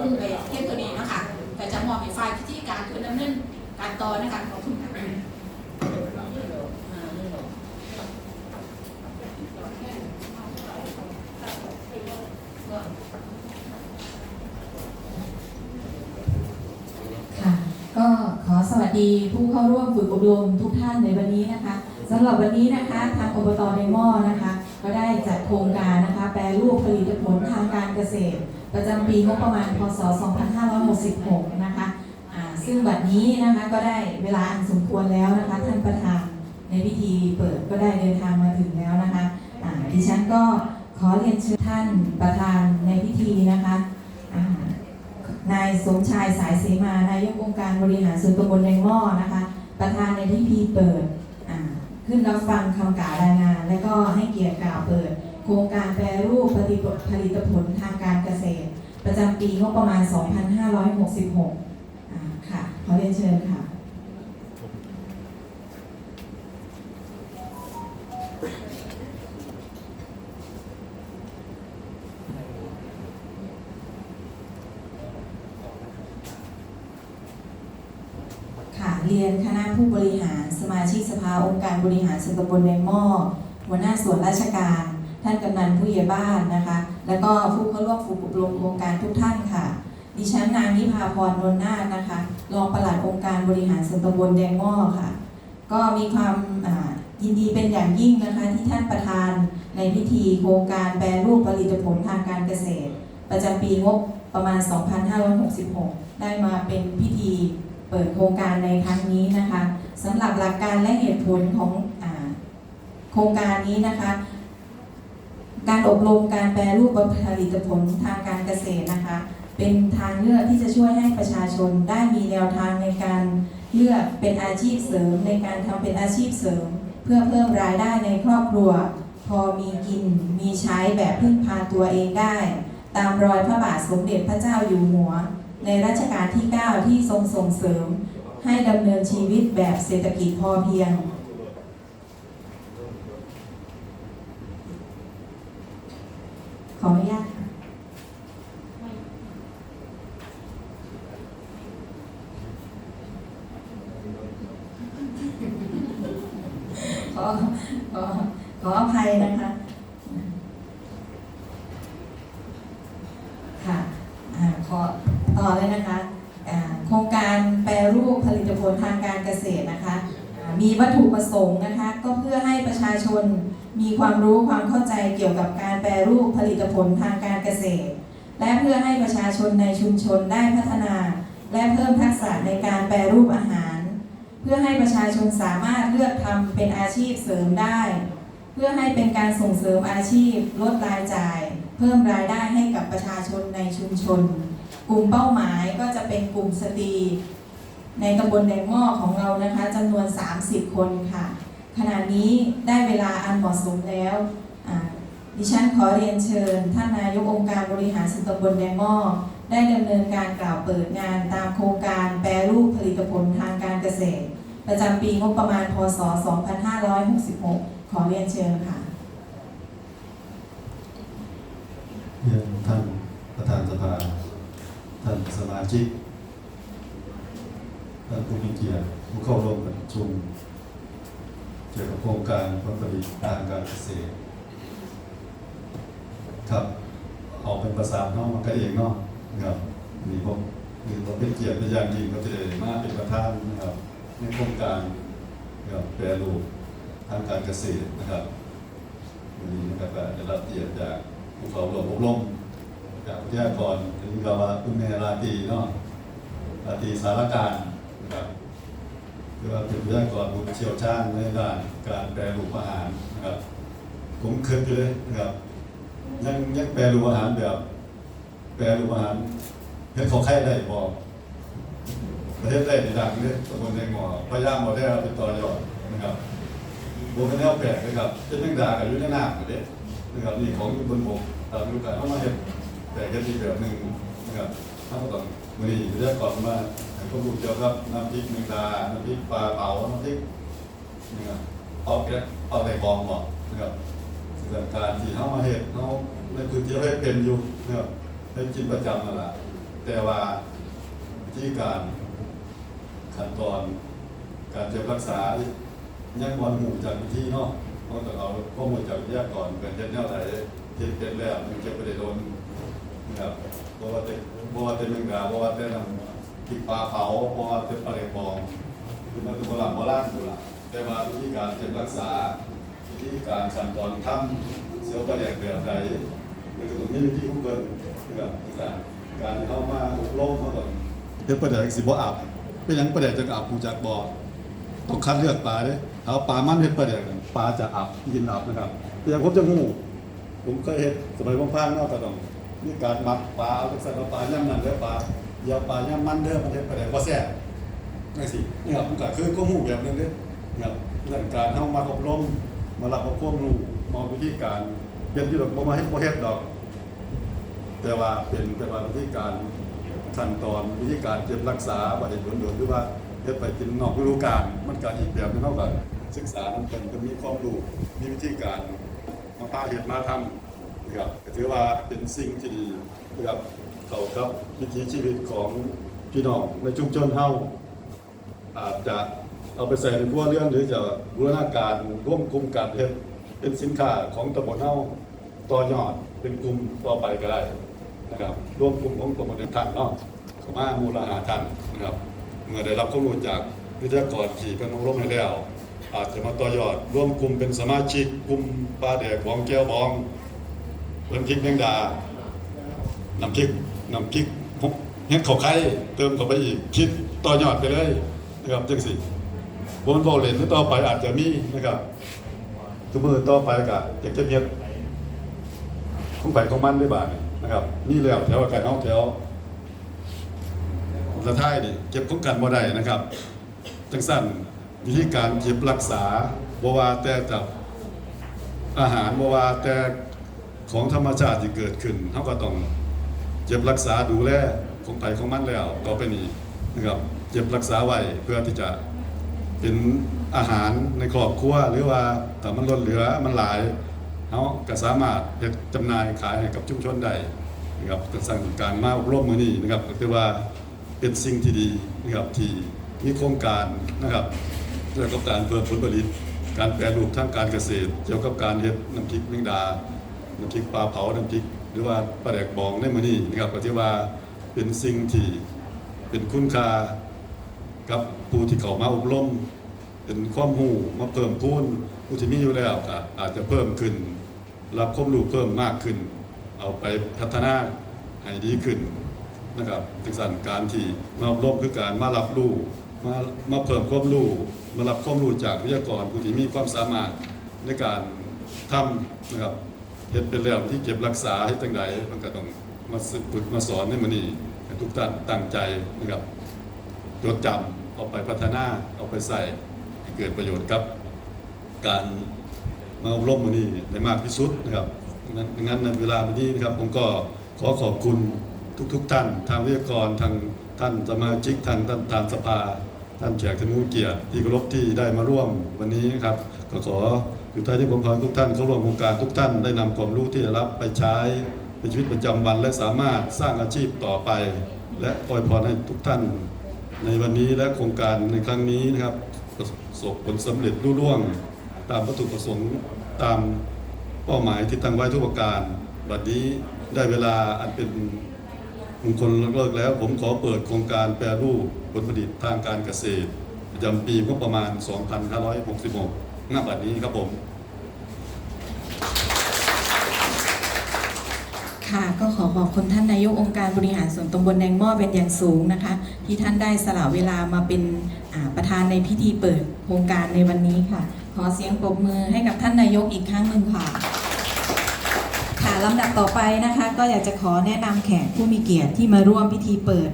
มุ่งไปเพียงตัวนี้นะคะก็จะมอบให้ฝ่ายพิธีการคือดำเนินการต่อนะคะขอบคุณค่ะก็ขอสวัสดีผู้เข้าร่วมฝึกอบรมทุกท่านในวันนี้นะคะสำหรับวันนี้นะคะ ทางอบตเดมอนะคะ ก็ได้จัดโครงการนะคะแปรรูปผลิตผลทางการเกษตร ประจำปีงบประมาณพศ 2566 นะคะซึ่งบัดนี้นะคะก็ได้เวลาอันสมควรแล้วนะคะ ท่านประธานในพิธีเปิดก็ได้เดินทางมาถึงแล้วนะคะดิฉันก็ขอเรียนเชิญท่านประธานในพิธีนะคะนายสมชายสายเสมานายกองค์การบริหารส่วนตำบลแดงหม้อนะคะ ประธานในพิธีเปิดขึ้นรับฟังคำกล่าว ครงการแปรรูปผลิตผลิตผลทางการเกษตร ประจำปีงบประมาณ 2566อ่าค่ะ ขอเรียนเชิญค่ะ ค่ะเรียนคณะผู้บริหารสมาชิกสภาองค์การบริหารส่วนตำบลในหม้อหัวหน้าส่วนราชการานกำนันผู้ใหญ่บ้านนะคะ แล้วก็ผู้เข้าร่วมฝึกอบรมโครงการทุกท่านค่ะ ดิฉันนางนิพาพรนนนาคนะคะ รองปลัดองค์การบริหารส่วนตำบลแดงหม้อค่ะ ก็มีความยินดีเป็นอย่างยิ่งนะคะที่ท่านประธานในพิธีโครงการแปรรูปผลิตผลทางการเกษตร ประจำปีงบประมาณ 2566 ได้มาเป็นพิธีเปิดโครงการในครั้งนี้นะคะสำหรับหลักการและเหตุผลของอโครงการนี้นะคะ การอบรมการแปรรูปผลิตผลทางการเกษตรนะคะ เป็นทางเลือกที่จะช่วยให้ประชาชนได้มีแนวทางในการเลือกเป็นอาชีพเสริม ในการทำเป็นอาชีพเสริม เพื่อเพิ่มรายได้ในครอบครัว พอมีกินมีใช้แบบพึ่งพาตัวเองได้ ตามรอยพระบาทสมเด็จพระเจ้าอยู่หัว ในรัชกาลที่ 9 ที่ทรงส่งเสริม ให้ดำเนินชีวิตแบบเศรษฐกิจพอเพียง ขออนุญาตค่ะขอขอขออภัยนะคะ ค่ะอ่าขอต่อเลยนะคะอ่าโครงการแปรรูปผลิตผลทางการเกษตรนะคะอ่ามีวัตถุประสงค์นะคะ ก็เพื่อให้ประชาชนมีความรู้ความ เข้าใจเกี่ยวกับการแปรรูปผลิตผลทางการเกษตร และเพื่อให้ประชาชนในชุมชนได้พัฒนา และเพิ่มทักษะในการแปรรูปอาหาร เพื่อให้ประชาชนสามารถเลือกทำเป็นอาชีพเสริมได้ เพื่อให้เป็นการส่งเสริมอาชีพ ลดรายจ่าย เพิ่มรายได้ให้กับประชาชนในชุมชน กลุ่มเป้าหมายก็จะเป็นกลุ่มสตรีในตำบลแดงหม้อของเรานะคะจำนวน 30 คนค่ะ ขณะนี้ได้เวลาอันเหมาะสมแล้ว ดิฉันขอเรียนเชิญ ท่านนายกองค์การบริหารส่วนตำบลแดงหม้อได้ดำเนินการกล่าวเปิดงานตามโครงการแปรรูปผลิตผลทางการเกษตร ประจำปีงบประมาณพศ 2566 ขอเรียนเชิญค่ะเรียนท่านประธานสภา ท่านสมาชิก ท่านผู้มีเกียรติผู้เข้าร่วมประชุมเกี่ยวกับโครงการผลผลิตทางการเกษตร ครับเอาเป็นภาษาเนาะมันก็เองเนาะนะครับนี่ผมนี่ผมเป็นเกียรติเป็นอย่างยิ่งก็จะได้มาเป็นประธานนะครับในโครงการนะครับแปรรูปทางการเกษตรนะครับวันนี้นะครับก็จะรับเกียรติจากผู้เข้าร่วมอบรมจากวิทยากรถึงกับว่าคุณแม่ราตรีเนาะราตรีสารการนะครับหรือว่าเป็นวิทยากรผู้เชี่ยวชาญในด้านการแปรรูปอาหารนะครับผมเคยอยู่เลยนะครับ ยังยังแปรรูปอาหารแบบ แปรรูปอาหารเฮ็ดเขาไข่ได้บ่ประเทศได้ในดังเลยตำบลในหมอพยายามบ่ได้เอาไปต่อยอดนะครับบ่เป็นแนวแปลกนะครับเป็นแมงดากับอยู่ในน้ำอยู่เด้นะครับนี่ของบนบกตามฤดูกาลเอามาเฮ็ดแต่ก็อีแบบหนึ่งนะครับถ้าเราต้องมือนี้เรียกก่อนมาให้ข้อมูลเกี่ยวกับน้ำพริกแมงดาน้ำพริกปลาเผาน้ำพริกนะครับเอาแค่เอาไปกองหมดนะครับ สิ่งการที่เขามาเห็ดเขาในพื้นที่เขาเฮ็ดเป็นอยู่นะครับให้กินประจำนั่นแหละแต่ว่าวิธีการขั้นตอนการเจ็บรักษายังบอลหมู่จากวิธีเนาะเพราะต้องเอาข้อมูลจากวิทยากรเกิดเจ็บแนวไหนเจ็บเป็นแล้วมันจะไปได้โดนนะครับเพราะว่าเป็นเพราะว่าเป็นเมืองดาเพราะว่าเป็นติดปลาเผาเพราะว่าเป็นปลาเล็กบองคือมันเป็นโบราณโบราณอยู่ละแต่ว่าวิธีการเจ็บรักษา วิธีการขั้นตอนทำเสียวประเด็กแบบใดมันก็ต้องมีวิธีของเกินนะครับการการเข้ามาอบรมเขาต้องเฮ็ดประเด็กสิบ่อาบเป็นยังประเด็กจะอาบผู้จักบ่ต้องคัดเลือกปลาเด้เอาปลามันเฮ็ดประเด็กปลาจะอาบกินอาบนะครับแต่อย่างผมจะงูผมเคยเฮ็ดสมัยผมพานเนาะก็ต้องมีการหมักปลาเอาใส่ปลาย่ำนั่นเด้อปลาอย่าปลาย่ำมันเด้อมันเฮ็ดประเด็กบ่แซ่บนั่นสินี่ครับมันก็คือข้อมูแบบนึงเด้นะครับเรื่องการเข้ามาอบรม มารับเอาความรู้มาวิธีการเรียนที่ดอกบ่มาให้บ่เฮ็ดดอก แต่ว่าเป็นแต่ว่าวิธีการขั้นตอนวิธีการเก็บรักษาบ่ได้โดนๆหรือว่าเฮ็ดไปกินนอกฤดูกาลมันก็อีกแบบนึงเฮาก็ศึกษามันำกันก็มีความรู้มีวิธีการมาพาเฮ็ดมาทำนะครับถือว่าเป็นสิ่งที่ดีนะครับเข้ากับวิถีชีวิตของพี่น้องในชุมชนเฮาอาจจะ เอาไปใส่ในบัวเรื่องหรือจะบูรณาการร่วมกลุ่มการเฮ็ดเป็นสินค้าของตำบลเฮาต่อยอดเป็นกลุ่มต่อไปก็ได้นะครับร่วมกลุ่มของตำบลท่านเนาะเข้ามามูลหาท่านนะครับเมื่อได้รับข้อมูลจากวิทยากรที่เป็นอบรมให้แล้ว อาจจะมาต่อยอดร่วมกลุ่มเป็นสมาชิกกลุ่มปลาแดกบองแก้วบองเพิ่นพริกแมงดาน้ำพริกน้ำพริกเฮ็ดข้าวไข่เติมเข้าไปอีกคิดต่อยอดไปเลยนะครับจังสิ บนโบเลนต่อไปอาจจะมีนะครับ ทุกมือต่อไปก็อยากจะเฮ็ดของไปของมันได้บ้างนะครับ นี่แล้วแถวกันเอาแถวสะท้ายนี่เก็บของกันบ่ได้นะครับจังสั้นวิธีการเก็บรักษาบว่าแต่จากอาหารบว่าแต่ของธรรมชาติที่เกิดขึ้นเฮาก็ต้องเจ็บรักษาดูแลของไผของมันแล้วต่อไปนี้นะครับเจ็บรักษาไว้เพื่อที่จะ เป็นอาหารในครอบครัวหรือว่าถ้ามันล้นเหลือมันหลายเฮาก็สามารถเฮ็ดจำหน่ายขายให้กับชุมชนได้นะครับก็สั่งการมาอบรมมือนี้นะครับก็คือว่าเป็นสิ่งที่ดีนะครับที่มีโครงการนะครับเกี่ยวกับการเพิ่มผลผลิต การแปรรูปทางการเกษตร เกี่ยวกับการเฮ็ดน้ำพริกแมงดา น้ำพริกปลาเผา น้ำพริก หรือว่าปลาแดกบองในมือนี้นะครับก็ถือว่าเป็นสิ่งที่เป็นคุณค่า กับผู้ที่เขามาอบรมเป็นความรู้มาเพิ่มพูนผู้ที่มีอยู่แล้วก็อาจจะเพิ่มขึ้น รับความรู้เพิ่มมากขึ้น เอาไปพัฒนาให้ดีขึ้นนะครับถึงสั่นการที่มาอบรมคือการมารับรู้มามาเพิ่มความรู้มารับความรู้จากวิทยากรผู้ที่มีความสามารถในการทำนะครับเฮ็ดเป็นแล้วที่เก็บรักษาให้ตั้งใดมันก็ต้องมาฝึกมาสอนในมื้อนี้ให้ทุกท่านตั้งใจนะครับจดจำ เอาไปพัฒนาเอาไปใส่ให้เกิดประโยชน์กับ การมาอบรมมื้อนี้ได้มากที่สุดนะครับงั้นงั้นในเวลาวันนี้นะครับผมก็ขอขอบคุณทุกๆทท่าน ทางวิทยากรทางท่านสมาชิกทางท่านทางสภา ท่านแขกท่านผู้เกียรติที่เคารพที่ได้มาร่วมวันนี้นะครับ ก็ขออยู่ท้ายที่ผมขอทุกท่านเข้าร่วมโครงการทุกท่านได้นำความรู้ที่ได้รับไปใช้ในชีวิตประจำวัน และสามารถสร้างอาชีพต่อไป และอวยพรให้ทุกท่าน ในวันนี้และโครงการในครั้งนี้นะครับประสบผลสำเร็จรุ่ร่วง ตามวัตถุประสงค์ตามเป้าหมายที่ตั้งไว้ทุกประการบัดนี้ได้เวลาอันเป็นมงคลเลิกแล้ว ผมขอเปิดโครงการแปรรูปผลผลิตทางการเกษตรประจำปีงบประมาณ 2566ณบัดนี้ครับผม ค่ะก็ขอขอบคุณท่านนายกองค์การบริหารส่วนตำบลแดงหม้อเป็นอย่างสูงนะคะ ที่ท่านได้สละเวลามาเป็นประธานในพิธีเปิดโครงการในวันนี้ค่ะ ขอเสียงปรบมือให้กับท่านนายกอีกครั้งหนึ่งค่ะ ค่ะลำดับต่อไปนะคะ ก็อยากจะขอแนะนำแขกผู้มีเกียรติที่มาร่วมพิธีเปิด